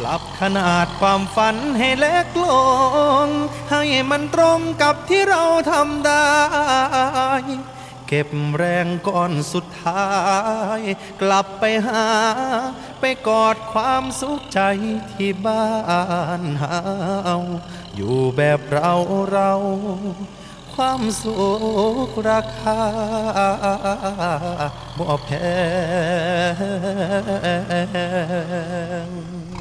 ปรับขนาดความฝันให้เล็กลง ให้มันตรงกับที่เราทำได้ เก็บแรงก้อนสุดท้าย กลับไปหา ไปกอดความสุขใจที่บ้านเฮาอยู่แบบเราเรา ความสุขราคาบ่แพง